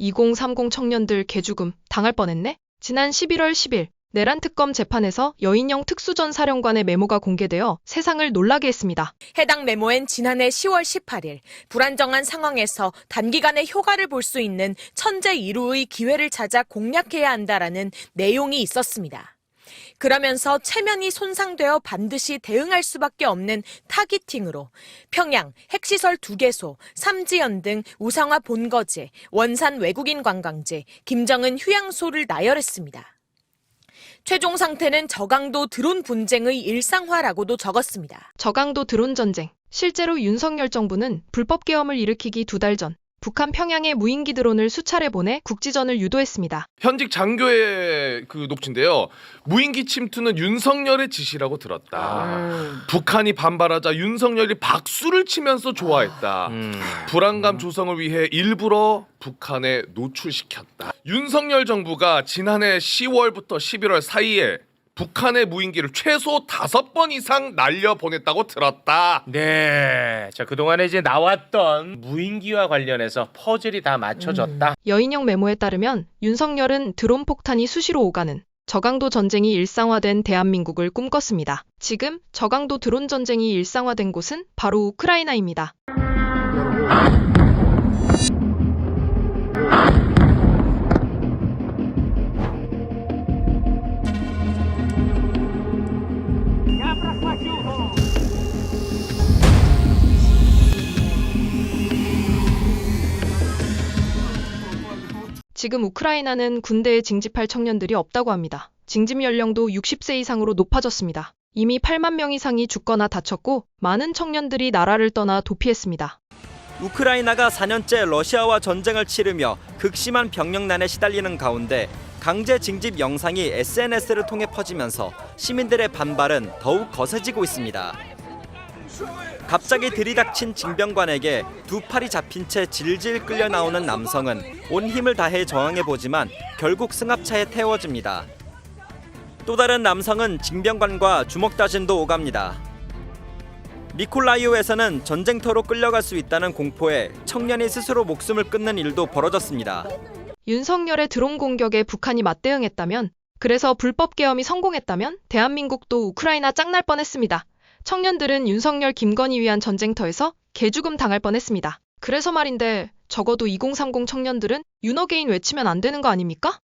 2030 청년들 개죽음 당할 뻔했네? 지난 11월 10일 내란 특검 재판에서 여인영 특수전 사령관의 메모가 공개되어 세상을 놀라게 했습니다. 해당 메모엔 지난해 10월 18일 불안정한 상황에서 단기간에 효과를 볼 수 있는 천재 이루의 기회를 찾아 공략해야 한다라는 내용이 있었습니다. 그러면서 체면이 손상되어 반드시 대응할 수밖에 없는 타깃팅으로 평양, 핵시설 2개소, 삼지연 등 우상화 본거지, 원산 외국인 관광지, 김정은 휴양소를 나열했습니다. 최종 상태는 저강도 드론 분쟁의 일상화라고도 적었습니다. 저강도 드론 전쟁. 실제로 윤석열 정부는 불법 계엄을 일으키기 두 달 전 북한 평양에 무인기 드론을 수차례 보내 국지전을 유도했습니다. 현직 장교의 그 녹취인데요. 무인기 침투는 윤석열의 지시라고 들었다. 북한이 반발하자 윤석열이 박수를 치면서 좋아했다. 불안감 조성을 위해 일부러 북한에 노출시켰다. 윤석열 정부가 지난해 10월부터 11월 사이에 북한의 무인기를 최소 다섯 번 이상 날려 보냈다고 들었다. 네. 자, 그동안에 이제 나왔던 무인기와 관련해서 퍼즐이 다 맞춰졌다. 여인영 메모에 따르면 윤석열은 드론 폭탄이 수시로 오가는 저강도 전쟁이 일상화된 대한민국을 꿈꿨습니다. 지금 저강도 드론 전쟁이 일상화된 곳은 바로 우크라이나입니다. 지금 우크라이나는 군대에 징집할 청년들이 없다고 합니다. 징집 연령도 60세 이상으로 높아졌습니다. 이미 8만 명 이상이 죽거나 다쳤고 많은 청년들이 나라를 떠나 도피했습니다. 우크라이나가 4년째 러시아와 전쟁을 치르며 극심한 병력난에 시달리는 가운데 강제 징집 영상이 SNS를 통해 퍼지면서 시민들의 반발은 더욱 거세지고 있습니다. 갑자기 들이닥친 징병관에게 두 팔이 잡힌 채 질질 끌려 나오는 남성은 온 힘을 다해 저항해 보지만 결국 승합차에 태워집니다. 또 다른 남성은 징병관과 주먹 다짐도 오갑니다. 미콜라이오에서는 전쟁터로 끌려갈 수 있다는 공포에 청년이 스스로 목숨을 끊는 일도 벌어졌습니다. 윤석열의 드론 공격에 북한이 맞대응했다면, 그래서 불법 계엄이 성공했다면 대한민국도 우크라이나 짱날 뻔했습니다. 청년들은 윤석열 김건희 위한 전쟁터에서 개죽음 당할 뻔했습니다. 그래서 말인데 적어도 2030 청년들은 윤어게인 외치면 안 되는 거 아닙니까?